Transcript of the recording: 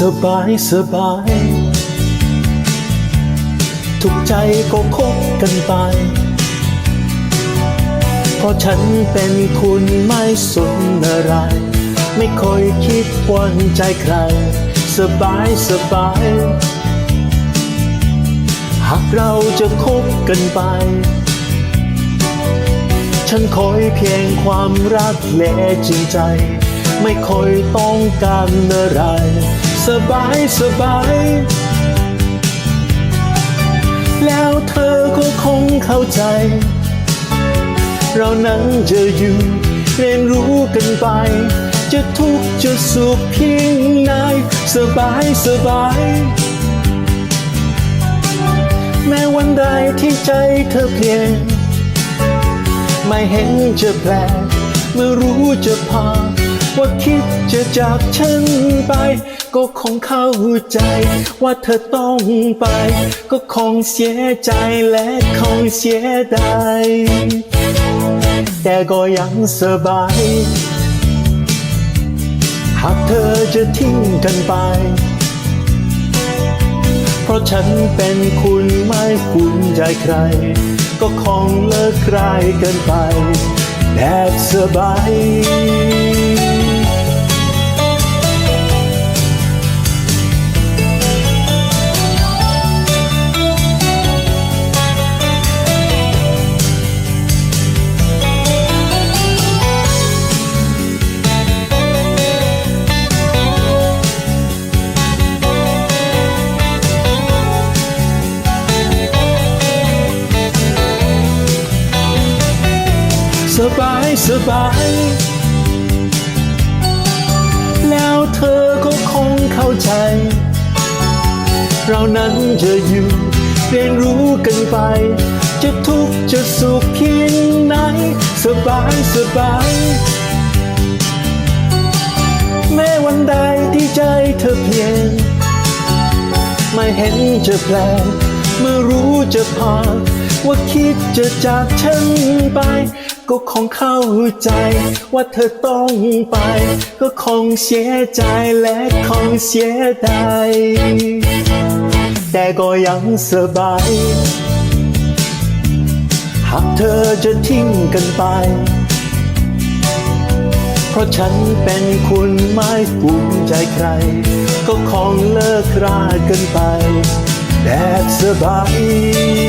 สบายสบาย ทุกใจก็คบกันไป เพราะฉันเป็นคุณไม่สนอะไร ไม่ค่อยคิดวันใจใคร สบายสบาย หากเราจะคบกันไป ฉันคอยเพียงความรักและจริงใจ ไม่ค่อยต้องการอะไร สบายสบาย แล้วเธอก็คงเข้าใจ เรานั้นจะอยู่เรียนรู้กันไป จะทุกข์จะสุขเพียงไหนสบายสบาย แม้วันใดที่ใจเธอเปลี่ยนไม่เห็นจะแปลกเมื่อรู้จะพา ว่าคิดจะจากฉันไป ก็คงเข้าใจ ว่าเธอต้องไป ก็คงเสียใจและคงเสียดายแต่ก็ยังสบาย หากเธอจะทิ้งกันไป เพราะฉันเป็นคุณไม่คุ้นใจใคร ก็คงเลิกรายเกินไปแบบสบาย สบาย แล้วเธอก็คงเข้าใจ เรานั้นจะอยู่เรียนรู้กันไป จะทุกข์จะสุขเพียงไหน สบายสบายแม้วันใดที่ใจเธอเปลี่ยนไม่เห็นจะแปลเมื่อรู้จะพาว่าคิดจะจากฉันไป ก็คงเข้าใจ ว่าเธอต้องไป ก็คงเสียใจและคงเสียดายแต่ก็ยังสบาย หากเธอจะทิ้งกันไป เพราะฉันเป็นคุณไม่ภูมิใจใคร ก็คงเลิกรากันไปแบบสบาย